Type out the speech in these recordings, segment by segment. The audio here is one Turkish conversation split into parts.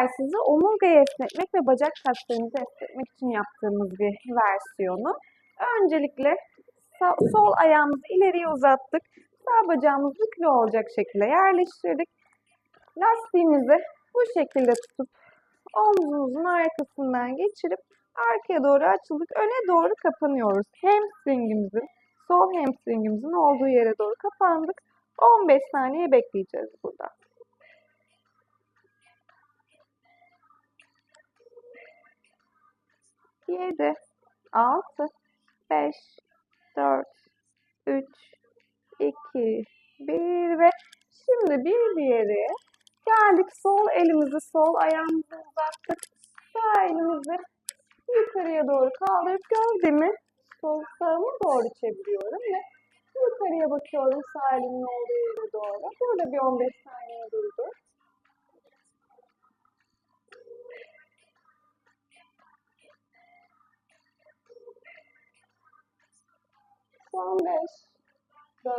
egzersizi omurgayı esnetmek ve bacak kaslarımızı esnetmek için yaptığımız bir versiyonu. Öncelikle sağ- sol ayağımızı ileriye uzattık. Sağ bacağımızı yüklü olacak şekilde yerleştirdik. Lastiğimizi bu şekilde tutup omzumuzun arkasından geçirip arkaya doğru açıldık. Öne doğru kapanıyoruz. Hamstringimizin, sol hamstringimizin olduğu yere doğru kapandık. 15 saniye bekleyeceğiz burada. Yedi, altı, beş, dört, üç, iki, bir ve şimdi bir diğeri geldik sol elimizi sol ayağımızı uzattık. Sağ elimizi yukarıya doğru kaldırıp gövdemi sol sağıma doğru çeviriyorum ve yukarıya bakıyorum sağ elimin olduğu yere doğru. Burada bir 15 saniye durdur. Son 5, 4,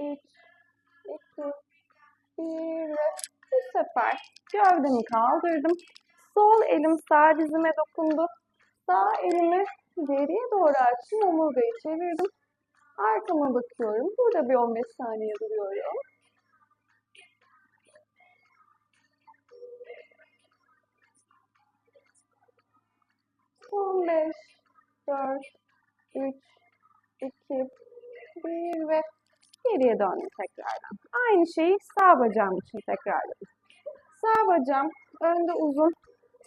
3, 2, 1 ve bu sefer gövdemi kaldırdım. Sol elim sağ dizime dokundu. Sağ elimi geriye doğru açtım. Omurgayı çevirdim. Arkama bakıyorum. Burada bir 15 saniye duruyorum. Son 5, 4, 3, 2, 1 ve geriye döndüm tekrardan. Aynı şeyi sağ bacağım için tekrarladım. Sağ bacağım önde uzun,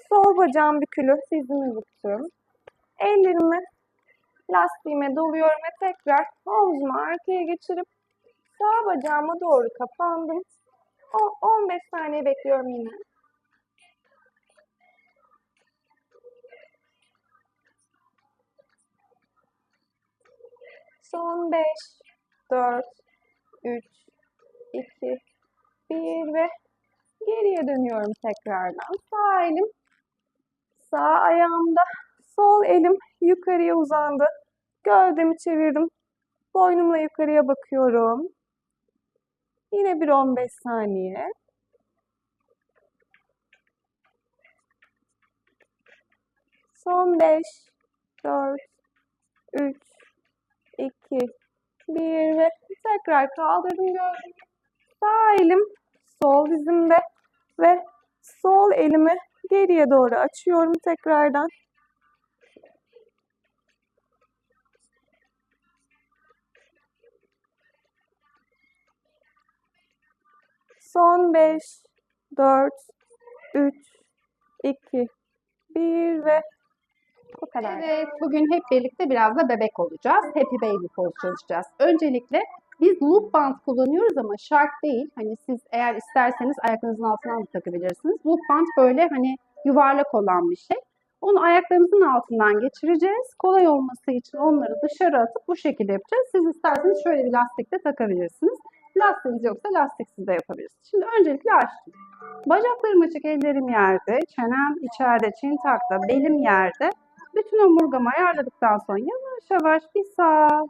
sol bacağım bükülü, dizimi büktüm. Ellerimi lastiğime doluyorum ve tekrar omzumu arkaya geçirip sağ bacağıma doğru kapandım. O- 15 saniye bekliyorum yine. Son 5, 4, 3, 2, 1 ve geriye dönüyorum tekrardan. Sağ elim sağ ayağımda, sol elim yukarıya uzandı. Gövdemi çevirdim. Boynumla yukarıya bakıyorum. Yine bir 15 saniye. Son 5, 4, 3, 2, 1 ve tekrar kaldırdım gövdemi. Sağ elim sol dizimde ve sol elimi geriye doğru açıyorum tekrardan. Son 5, 4, 3, 2, 1 ve bu kadar. Evet, bugün hep birlikte biraz da bebek olacağız. Happy Baby Pose çalışacağız. Öncelikle biz loop band kullanıyoruz ama şart değil. Hani siz eğer isterseniz ayaklarınızın altından da takabilirsiniz. Loop band böyle hani yuvarlak olan bir şey. Onu ayaklarımızın altından geçireceğiz. Kolay olması için onları dışarı atıp bu şekilde yapacağız. Siz isterseniz şöyle bir lastikle takabilirsiniz. Lastiğiniz yoksa lastiksiz de yapabilirsiniz. Şimdi öncelikle açtım. Bacaklarım açık, ellerim yerde, çenem içeride, çin takta, belim yerde. Bütün omurgamı ayarladıktan sonra yavaş yavaş bir sağa,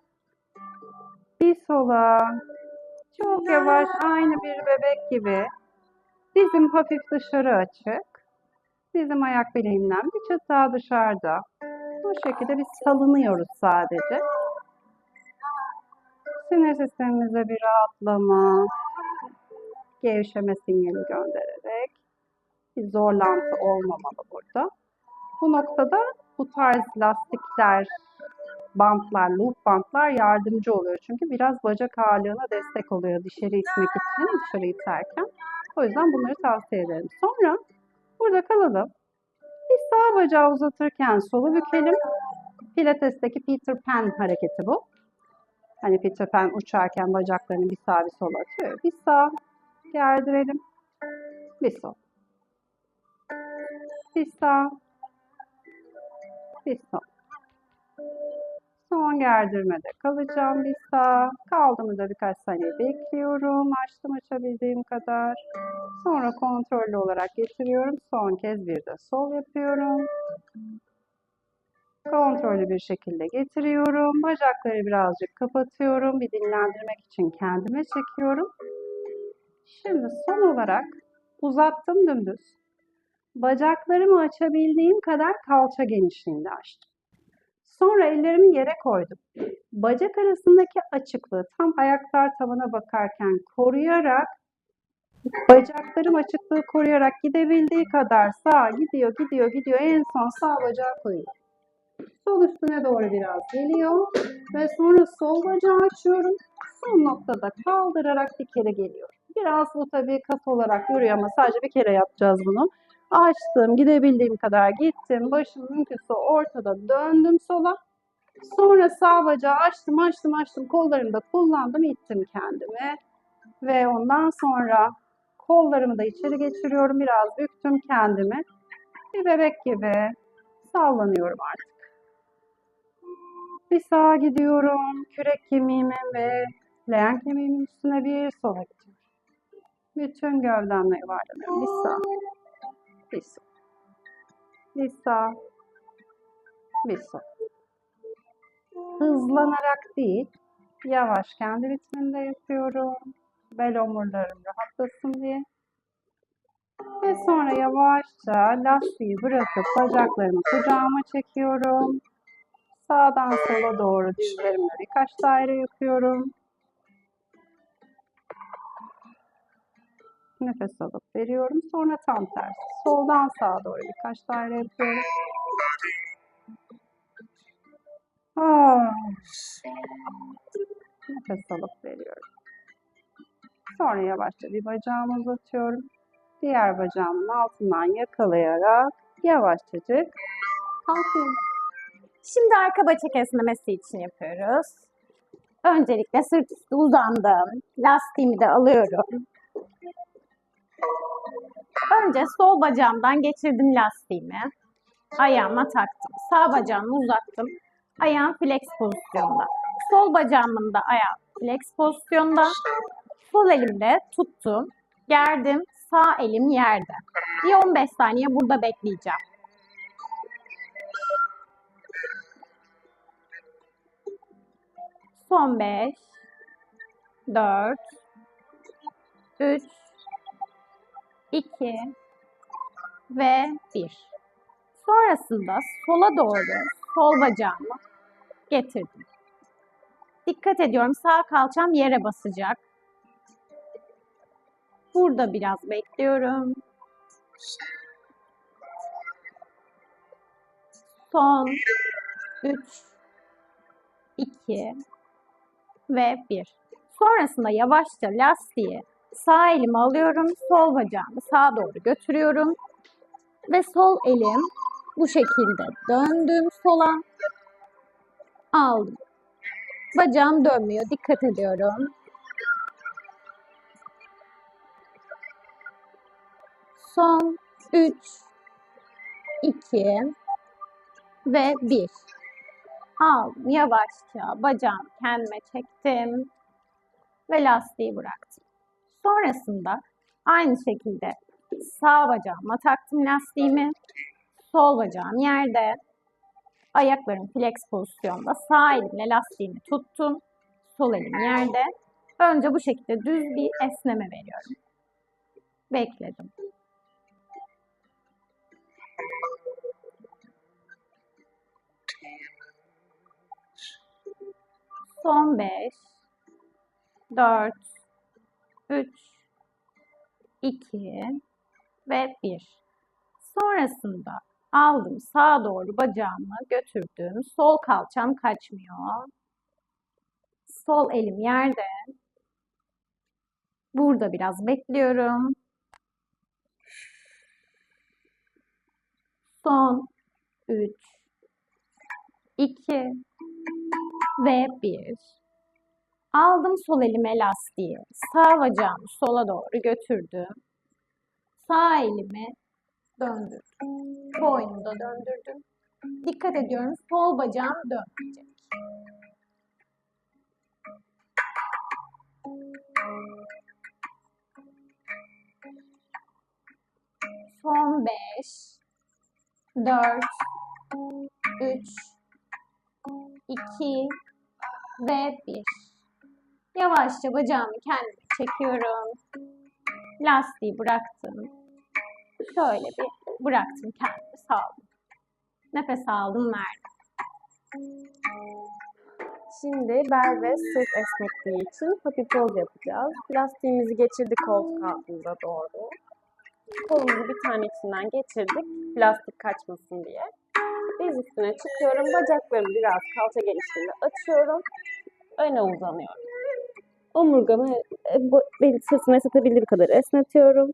bir sola, çok yavaş aynı bir bebek gibi. Dizim hafif dışarı açık. Dizim ayak bileğimden bir çıt daha dışarıda. Bu şekilde biz salınıyoruz sadece. Sinir sistemimize bir rahatlama, gevşeme sinyali göndererek bir zorlantı olmamalı burada. Bu noktada bu tarz lastikler, bantlar, loop bantlar yardımcı oluyor. Çünkü biraz bacak ağırlığına destek oluyor dışarı itmek için, dışarı iterken. O yüzden bunları tavsiye ederim. Sonra burada kalalım. Biz sağ bacağı uzatırken solu bükelim. Pilates'teki Peter Pan hareketi bu. Hani Peter Pan uçarken bacaklarını bir sağa bir sola atıyor. Bir sağ gerdirelim. Bir sol. Bir sağ. Bir sol. Son gerdirmede kalacağım bir sağ. Kaldı mı da birkaç saniye bekliyorum. Açtım açabildiğim kadar. Sonra kontrollü olarak getiriyorum. Son kez bir de sol yapıyorum. Kontrollü bir şekilde getiriyorum. Bacakları birazcık kapatıyorum. Bir dinlendirmek için kendime çekiyorum. Şimdi son olarak uzattım dümdüz. Bacaklarımı açabildiğim kadar kalça genişliğinde açtım. Sonra ellerimi yere koydum. Bacak arasındaki açıklığı tam ayaklar tavana bakarken koruyarak bacaklarım açıklığı koruyarak gidebildiği kadar sağa gidiyor, gidiyor, gidiyor. En son sağ bacağı koyuyorum. Sol üstüne doğru biraz geliyor ve sonra sol bacağı açıyorum. Son noktada kaldırarak bir kere geliyorum. Biraz bu tabii kas olarak yürüyor ama sadece bir kere yapacağız bunu. Açtım, gidebildiğim kadar gittim. Başım mümkünse ortada döndüm sola. Sonra sağ bacağı açtım, açtım, açtım. Kollarımı da kullandım, ittim kendimi. Ve ondan sonra kollarımı da içeri geçiriyorum. Biraz büktüm kendimi. Bir bebek gibi sallanıyorum artık. Bir sağa gidiyorum. Kürek kemiğimin ve leğen kemiğimin üstüne bir sola gidiyorum. Bütün gövdemle yuvarlanıyorum. Bir sağ, sağ, bir sol. Hızlanarak değil, yavaş kendi ritminde yapıyorum. Bel omurlarım rahatlasın diye. Ve sonra yavaşça lastiği bırakıp bacaklarımı kucağıma çekiyorum. Sağdan sola doğru dizlerimle birkaç daire yapıyorum. Nefes alıp veriyorum. Sonra tam tersi. Soldan sağa doğru birkaç daire yapıyorum. Ah. Nefes alıp veriyorum. Sonra yavaşça bir bacağımı uzatıyorum. Diğer bacağımın altından yakalayarak yavaşçacık kalkıyorum. Şimdi arka bacak esnemesi için yapıyoruz. Öncelikle sırt üstü uzandım. Lastiğimi de alıyorum. Önce sol bacağımdan geçirdim lastiğimi. Ayağıma taktım. Sağ bacağımı uzattım. Ayağım flex pozisyonda. Sol bacağımın da ayağı flex pozisyonda. Sol elimde tuttum. Gerdim. Sağ elim yerde. Bir 15 saniye burada bekleyeceğim. Son 5, 4, 3, 2 ve 1. Sonrasında sola doğru sol bacağımı getirdim. Dikkat ediyorum sağ kalçam yere basacak. Burada biraz bekliyorum. Son 3, 2 ve 1. Sonrasında yavaşça lastiği sağ elime alıyorum. Sol bacağımı sağa doğru götürüyorum. Ve sol elim bu şekilde döndüm sola. Aldım. Bacağım dönmüyor. Dikkat ediyorum. Son 3 2 ve 1. Aldım yavaşça bacağımı kendime çektim ve lastiği bıraktım. Sonrasında aynı şekilde sağ bacağıma taktım lastiğimi. Sol bacağım yerde. Ayaklarım flex pozisyonda. Sağ elimle lastiğimi tuttum. Sol elim yerde. Önce bu şekilde düz bir esneme veriyorum. Bekledim. Son 5, 4, 3, 2 ve 1. Sonrasında aldım sağa doğru bacağımı götürdüm. Sol kalçam kaçmıyor. Sol elim yerde. Burada biraz bekliyorum. Son 3, 2 ve 1. Aldım sol elime lastiği. Sağ bacağımı sola doğru götürdüm. Sağ elimi döndürdüm. Boynumu da döndürdüm. Dikkat ediyorum sol bacağım dönmeyecek. Son 5, 4, 3, 2 ve 1. Yavaşça bacağımı kendime çekiyorum. Lastiği bıraktım. Şöyle bir bıraktım kendimi saldım. Nefes aldım verdim. Şimdi bel ve sırt esnekliği için hafif poz yapacağız. Plastiğimizi geçirdik koltuk altımıza doğru. Kolumuzu bir tane içinden geçirdik. Plastik kaçmasın diye. Diz üstüne çıkıyorum. Bacaklarımı biraz kalça genişliğinde açıyorum. Öne uzanıyorum. Omurgamı e, bel sırtımı esnetebildiğim kadar esnetiyorum.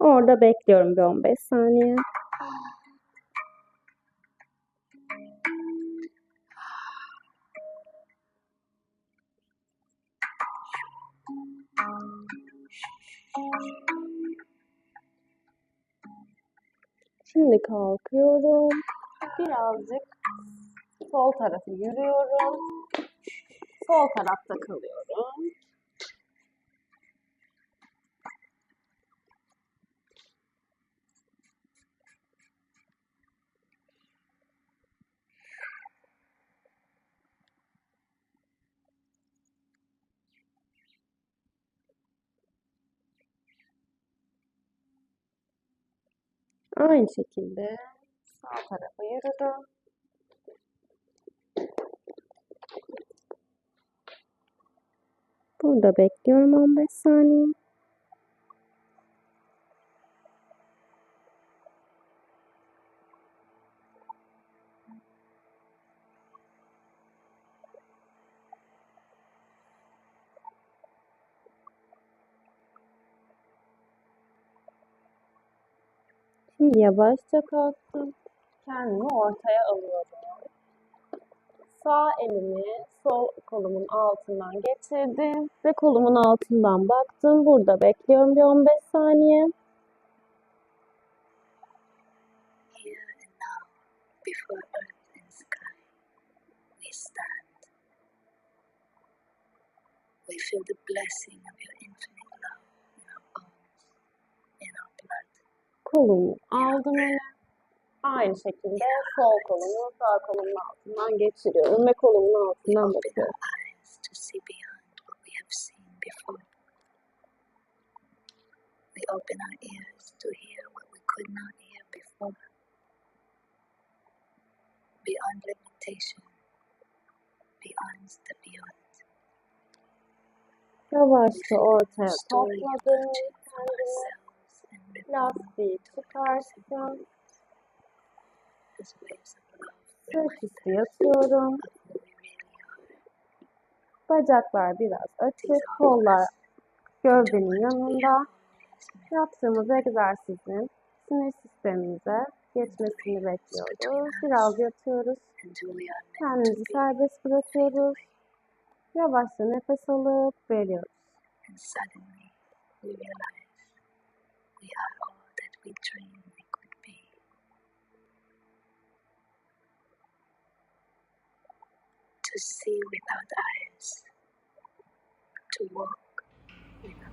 Orada bekliyorum bir 15 saniye. Şimdi kalkıyorum. Birazcık sol tarafı yürüyorum. Sol tarafta kalıyorum. Aynı şekilde sağ tarafa yürüdüm. Burada bekliyorum 15 saniye. Yavaşça kalktım. Kendimi ortaya alıyorum. Sağ elimi sol kolumun altından geçirdim ve kolumun altından baktım. Burada bekliyorum bir 15 saniye. We feel the blessing of your Kolumu aldım öne. Aynı şekilde sol kolumu sağ kolumun altından geçiriyorum ve kolumun We altından open bakıyorum. our eyes to see beyond we have seen before. We open our ears to hear what we could not hear before. Beyond limitation, beyond the beyond. Yavaşça ortaya topladım. Kendimi who we really are. Bacaklar biraz açık, kollar gövdenin yanında. Yaptığımız egzersizin sinir sistemimize geçmesini bekliyoruz. Biraz yatıyoruz. Kendimizi be. serbest bırakıyoruz. Yavaşça nefes alıp veriyoruz. dream they could be. To see without eyes, to walk without.